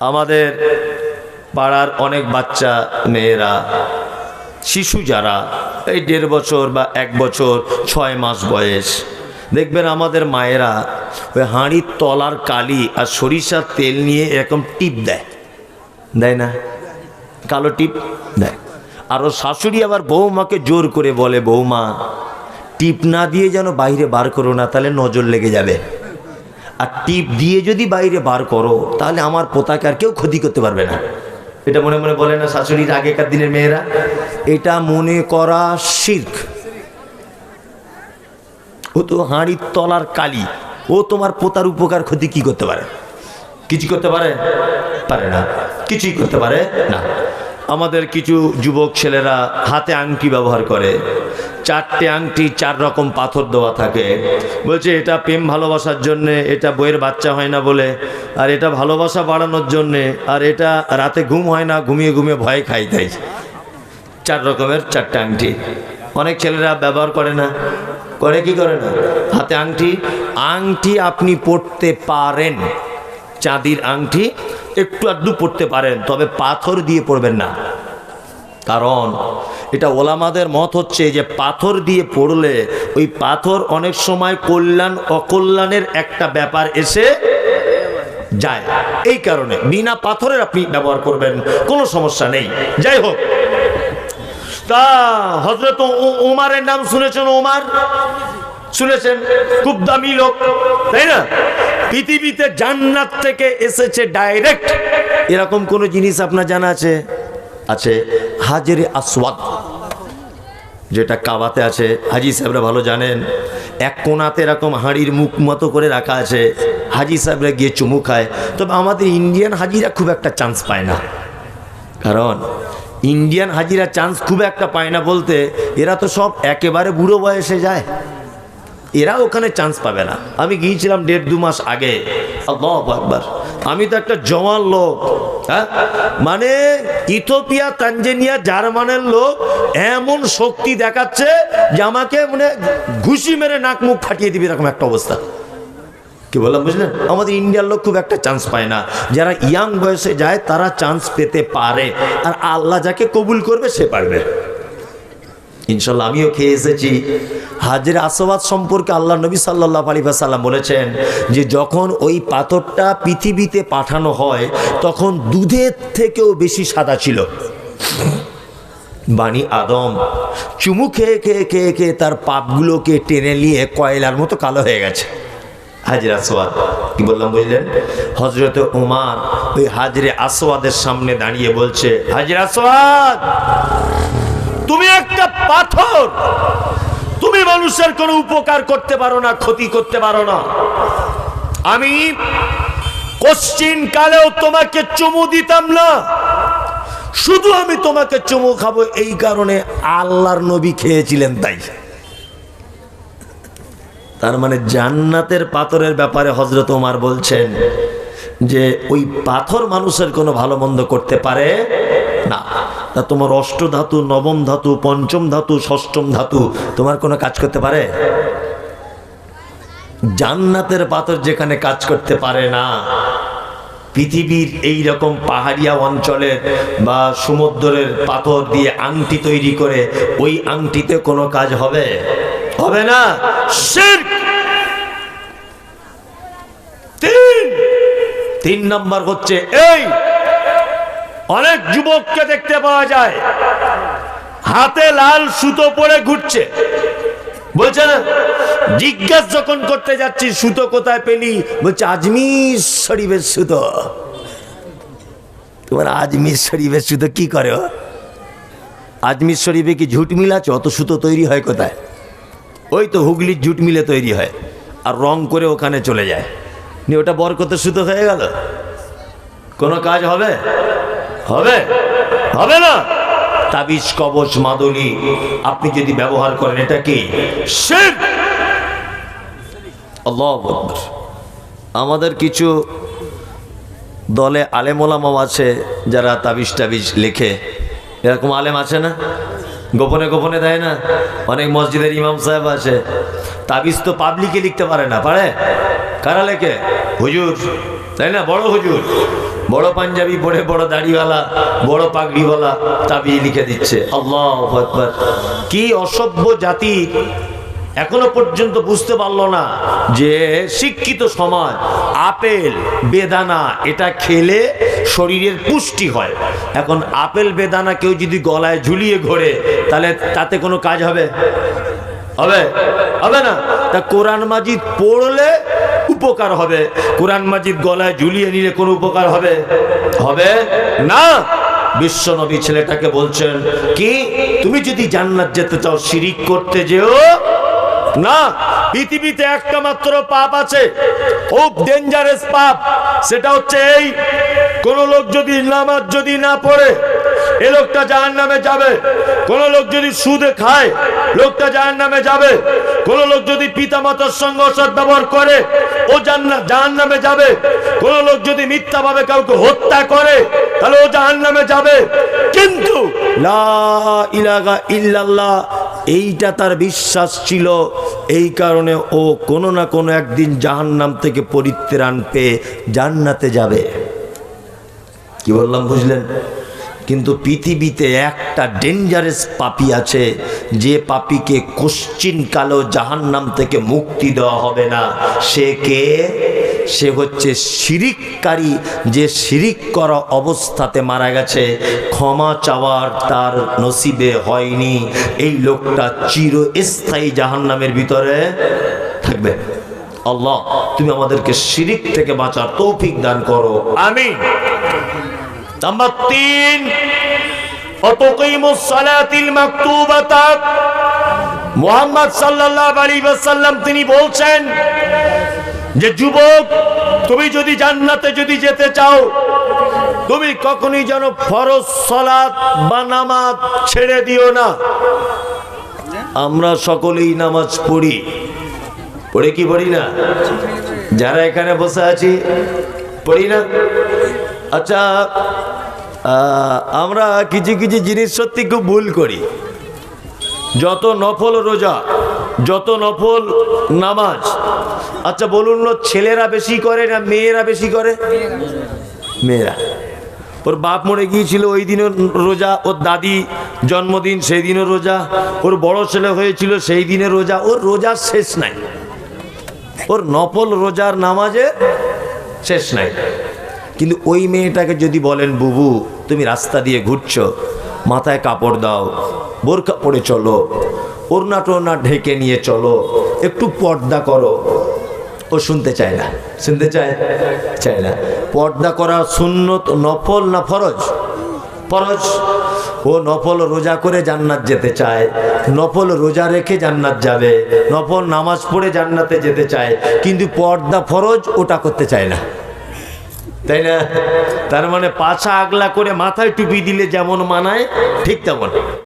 আমাদের পাড়ার অনেক বাচ্চা মেয়েরা, শিশু যারা, এই দেড় বছর বা এক বছর, ছয় মাস বয়স, দেখবেন আমাদের মায়েরা ওই হাঁড়ির তলার কালি আর সরিষার তেল নিয়ে এরকম টিপ দেয়। দেয় না? কালো টিপ দেয়। আর ও শাশুড়ি আবার বৌমাকে জোর করে বলে বৌমা টিপ না দিয়ে যেন বাইরে বার করো না, তাহলে নজর লেগে যাবে। আর টিপ দিয়ে যদি বাইরে বার করো, তাহলে আমার পোতাকে আর কেউ ক্ষতি করতে পারবে না। এটা মনে মনে বলে না শাশুড়ির আগেকার দিনের মেয়েরা? এটা মনে করা শির্ক। ও তো হাঁড়ির তলার কালি। ও তোমার পোতার উপকার ক্ষতি কি করতে পারে? কিছু করতে পারে? পারে না। কিছুই করতে পারে না। আমাদের কিছু যুবক ছেলেরা হাতে আংটি ব্যবহার করে। চারটে আংটি, চার রকম পাথর দেওয়া থাকে। বলছে, এটা প্রেম ভালোবাসার জন্যে, এটা বইয়ের বাচ্চা হয় না বলে, আর এটা ভালোবাসা বাড়ানোর জন্যে, আর এটা রাতে ঘুম হয় না, ঘুমিয়ে ঘুমিয়ে ভয় খাই তাই। চার রকমের চারটে আংটি। অনেক ছেলেরা ব্যবহার করে না। করে কি করে না? হাতে আংটি। আংটি আপনি পড়তে পারেন। চাঁদির আংটি একটু আধটু পড়তে পারেন, তবে পাথর দিয়ে পড়বেন না। কারণ এটা ওলামাদের মত হচ্ছে যে পাথর দিয়ে পড়লে ওই পাথর অনেক সময় কল্যাণ, অকল্যাণের একটা ব্যাপার এসে যায়। এই কারণে বিনা পাথরের আপনি ব্যবহার করবেন, কোনো সমস্যা নেই। যাই হোক। তা হজরত ওমারের নাম শুনেছেন ওমার শুনেছেন? খুব দামি লোক, তাই না? পৃথিবীতে জান্নাত থেকে এসেছে ডাইরেক্ট এরকম কোন জিনিস আপনার জানা আছে? আছে হাজরে আসওয়াদ। যেটা কাবাতে আছে। হাজি সাহেবরা ভালো জানেন, এক কোনাতে এরকম হাঁড়ির মুখ মতো করে রাখা আছে। হাজি সাহেবরা গিয়ে চুমু খায়। তবে আমাদের ইন্ডিয়ান হাজিরা খুব একটা চান্স পায় না। কারণ ইন্ডিয়ান হাজিরা চান্স খুব একটা পায় না বলতে এরা তো সব একেবারে বুড়ো বয়সে যায়। এরা ওখানে চান্স পাবে না। আমি গিয়েছিলাম দেড় দু মাস আগে। আল্লাহু আকবার। আমি তো একটা জওয়ান লোক হ্যাঁ? মানে ইথোপিয়া তানজেনিয়া, জার্মানের লোক এমন শক্তি দেখাচ্ছে যে আমাকে মানে ঘুষি মেরে নাক মুখ ফাটিয়ে দিবে এরকম একটা অবস্থা। কি বললাম, বুঝলেন? আমাদের ইন্ডিয়ার লোক খুব একটা চান্স পায় না। যারা ইয়াং বয়সে যায়, তারা চান্স পেতে পারে। আর আল্লাহ যাকে কবুল করবে, সে পারবে। ইনশাল্লাহ আমিও খেয়ে এসেছি। হাজের আসবাদ সম্পর্কে আল্লাহ নবী সাল্লাহ আলী সাল্লাম বলেছেন যে যখন ওই পাথরটা পৃথিবীতে পাঠানো হয়, তখন দুধের থেকেও বেশি সাদা ছিল। বাণী আদম চুমু খেয়ে খেয়ে খেয়ে খেয়ে তার পাপগুলোকে টেনে নিয়ে কয়লার মতো কালো হয়ে গেছে। হাজির আসওয়াদ কি বললাম বুঝলেন? হজরত উমার ওই হাজরে আসওয়াদের সামনে দাঁড়িয়ে বলছে, হাজির আসওয়াদ তুমি একটা পাথর। তুমি মানুষের কোনো উপকার করতে পারো না, ক্ষতি করতে পারো না। আমি কোশ্চিন কালেও তোমাকে চুমু দিতাম না। শুধু আমি তোমাকে চুমু খাব, এই কারণে আল্লাহর নবী খেয়েছিলেন তাই। তার মানে জান্নাতের পাথরের ব্যাপারে হজরত ওমার বলছেন যে, ওই পাথর মানুষের কোনো ভালো মন্দ করতে পারে না। তা তোমার অষ্ট ধাতু, নবম ধাতু, পঞ্চম ধাতু, ষষ্ঠম ধাতু, তোমার কোনো কাজ করতে পারে? জান্নাতের পাথর যেখানে কাজ করতে পারে না। পৃথিবীর এই রকম পাহাড়িয়া অঞ্চলের বা সমুদ্রের পাথর দিয়ে আংটি তৈরি করে ওই আংটিতে কোনো কাজ হবে? হবে না। তিন নম্বর হচ্ছে এই! অনেক যুবককে দেখতে পাওয়া যায়। হাতে লাল সুতো পরে ঘুরছে। বলছে না জিজ্ঞাস যখন করতে যাচ্ছি, সুতো কোথায় পেলি? বলছে, আজমির শরীফের সুতো। তোমার আজমির শরীফের সুতো কি করে? আজমির শরীফে কি ঝুট মিল আছে? অত সুতো তৈরি হয় কোথায়? ওই তো হুগলির ঝুট মিলে তৈরি হয়। আর রং করে ওখানে চলে যায়। নিয়ে ওটা বরকতের সুতো হয়ে গেল? কোনো কাজ হবে? হবে? হবে না? তাবিজ, কবচ, মাদুলি, আপনি যদি ব্যবহার করেন, এটা কি? আমাদের কিছু দলে আলেমোলামাও আছে যারা তাবিজ, টাবিজ লেখে। এরকম আলেম আছে না? গোপনে গোপনে দেয় না? অনেক মসজিদের ইমাম সাহেব আছে। তাবিজ তো পাবলিকে লিখতে পারে না, পারে? কারা লেখে? হুজুর। তাই না? বড় হুজুর। বড় পাঞ্জাবি পরে বড় দাড়িওয়ালা, বড় পাগড়িওয়ালা তাবি লিখে দিচ্ছে। আল্লাহ কি অসভ্য জাতি এখনও পর্যন্ত বুঝতে পারল না যে শিক্ষিত সমাজ, আপেল, বেদানা, এটা খেলে শরীরের পুষ্টি হয়। এখন আপেল, বেদানা কেউ যদি গলায় ঝুলিয়ে ঘোরে, তাহলে তাতে কোনো কাজ হবে? হবে? হবে না। তা কোরআন মাজিদ পড়লে উপকার হবে। কোরআন মাজিদ গলায় ঝুলিয়ে নিলে কোনো উপকার হবে? হবে? না। বিশ্ব নবী ছেলেটাকে বলছেন, কি? তুমি যদি জান্নাত যেতে চাও, শিরিক করতে যেও? না। পৃথিবীতে একটা মাত্র পাপ আছে। খুব ডেঞ্জারাস পাপ। সেটা হচ্ছে এই, কোন লোক যদি নামাজ যদি না পড়ে, এ লোকটা জাহান নামে যাবে। কোন লোক যদি সুদে খায় লোকটা জাহান নামে যাবে। কোন লোক যদি পিতা মাতার সঙ্গে অসৎ ব্যবহার করে, ও জাহান নামে যাবে। কোন লোক যদি মিথ্যা ভাবে কাউকে হত্যা করে, তাহলে ও জাহান নামে যাবে। কিন্তু এইটা তার বিশ্বাস ছিল। এই কারণে ও কোনো না কোনো একদিন জাহান্নাম থেকে পরিত্রাণ পেয়ে জান্নাতে যাবে। কি বললাম, বুঝলেন? কিন্তু পৃথিবীতে একটা ডেঞ্জারাস পাপি আছে, যে পাপিকে কোশ্চিন কালো জাহান্নাম থেকে মুক্তি দেওয়া হবে না। সে কে? সে হচ্ছে শিরিককারী, যে শিরিক করা অবস্থাতে মারা গেছে। ক্ষমা চাওয়ার তার নসিবে হয়নি। এই লোকটা চিরস্থায়ী জাহান্নামের ভিতরে থাকবে। আল্লাহ, তুমি আমাদেরকে শিরিক থেকে বাঁচার তৌফিক দান করো। আমিন। নাম্বার তিন মুহাম্মদ তিনি বলছেন যে, যুবক, তুমি যদি জান্নাতে যদি যেতে চাও, তুমি কখনই যেন ফরজ সালাত বা নামাজ ছেড়ে দিও না। আমরা সকলেই নামাজ পড়ি। পড়ে কি পড়ি না? যারা এখানে বসে আছি, পড়ি না? আচ্ছা আমরা কিছু কিছু জিনিস সত্যি খুব ভুল করি। যত নফল রোজা, যত নফল নামাজ আচ্ছা বলুন ছেলেরা বেশি করে না মেয়েরা বেশি করে? মেয়েরা। ওর বাপ মরে গিয়েছিল, ওই দিনও রোজা, ওর দাদি জন্মদিন, সেই দিনও রোজা, ওর বড় ছেলে হয়েছিল, সেই দিনে রোজা, ওর রোজার শেষ নাই। ওর নফল রোজার নামাজে শেষ নাই। কিন্তু ওই মেয়েটাকে যদি বলেন, বুবু, তুমি রাস্তা দিয়ে ঘুরছো, মাথায় কাপড় দাও বোরকা পরে চলো, ওড়না টোড়না ঢেকে নিয়ে চলো, একটু পর্দা করো। ও শুনতে চায় না। শুনতে চায়? চায় না। পর্দা করা সুন্নত নফল না ফরজ? ফরজ? ও নফল রোজা করে জান্নাত যেতে চায়, নফল রোজা রেখে জান্নাত যাবে, নফল নামাজ পড়ে জান্নাতে যেতে চায়, কিন্তু পর্দা ফরজ ওটা করতে চায় না। তাই না? তার মানে পাছা আগলা করে মাথায় টুপি দিলে যেমন মানায় ঠিক তেমন।